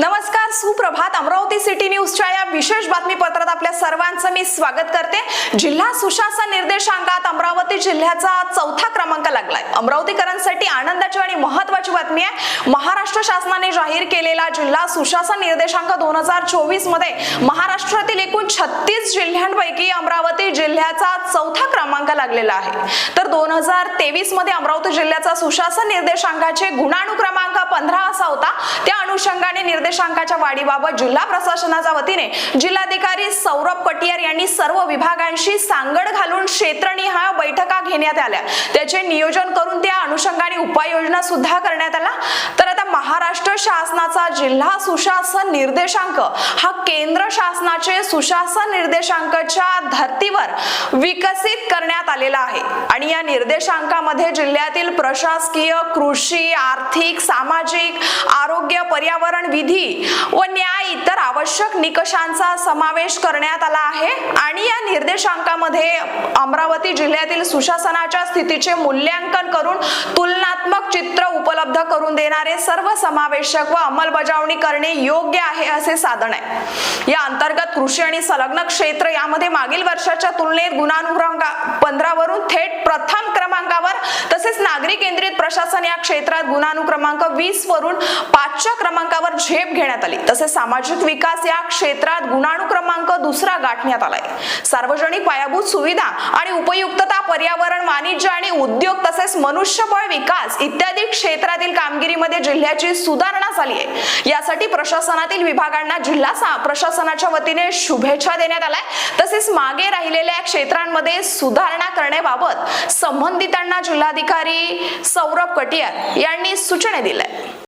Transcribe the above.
नमस्कार सुप्रभात. अमरावती सिटी न्यूजच्या या विशेष बातमीपत्रात आपल्या सर्वांचं मी स्वागत करते. जिल्हा सुशासन निर्देशांकात अमरावती जिल्ह्याचा चौथा क्रमांक लागलाय. अमरावतीकरांसाठी आनंदाची आणि महत्वाची बातमी आहे. महाराष्ट्र शासनाने जाहीर केलेला जिल्हा सुशासन निर्देशांक दोन हजार चोवीसमध्ये महाराष्ट्रातील एकूण छत्तीस जिल्ह्यांपैकी अमरावती जिल्ह्याचा चौथा क्रमांक लागलेला आहे. तर दोन हजार तेवीसमध्ये अमरावती जिल्ह्याचा सुशासन निर्देशांकाचे गुणाणू क्रमांक पंधरा असा होता. त्या अनुषंगाने निर्देशांकाच्या वाढीबाबत जिल्हा प्रशासनाच्या वतीने जिल्हाधिकारी सौरभ कटियार यांनी सर्व विभागांशी सांगड घालून क्षेत्रनिहाय बैठका घेण्यात आल्या. त्याचे नियोजन करून त्या अनुषंगाने उपाययोजना सुद्धा करण्यात आला तर आता महाराष्ट्र शासनाचा जिल्हा सुशासन निर्देशांक हा केंद्र शासनाचे सुशासन निर्देशांकच्या धर्तीवर विकसित करण्यात आलेला आहे. आणि या निर्देशांकामध्ये जिल्ह्यातील प्रशासकीय कृषी आर्थिक सामाजिक आरोग्य पर्यावरण विधी व न्याय इतर आवश्यक निकषांचा समावेश करण्यात आला आहे. आणि या निर्देशांकामध्ये अमरावती जिल्ह्यातील सुशासनाच्या स्थितीचे मूल्यांकन करून तुलनात्मक चित्र उपलब्ध करून देणारे सर्व समावेशक व अंमलबजावणी करणे योग्य आहे असे साधन आहे. या अंतर्गत कृषी आणि संलग्न क्षेत्र यामध्ये मागील वर्षाच्या तुलनेत गुणानुक्रमांक पंधरा वरून थेट प्रथम क्रमांकावर तसेच नागरी केंद्रित प्रशासन या क्षेत्रात गुणानुक्रमांक वीस वरून पाच क्रमांकावर झेप घेण्यात आली. तसेच सामाजिक विकास या क्षेत्रात गुणानुक्रमांक दुसरा गाठण्यात आलाय. सार्वजनिक पायाभूत सुविधा आणि उपयुक्तता पर्यावरण वाणिज्य आणि उद्योग तसेच मनुष्यबळ विकास इत्यादी क्षेत्रातील कामगिरीमध्ये जिल्ह्याची सुधारणा झाली आहे. यासाठी प्रशासनातील विभागांना जिल्हा प्रशासनाच्या वतीने शुभेच्छा देण्यात आलाय. तसेच मागे राहिलेल्या क्षेत्रांमध्ये सुधारणा करण्याबाबत संबंधितांना जिल्हाधिकारी सौरभ कटियार यांनी सूचना दिल्या.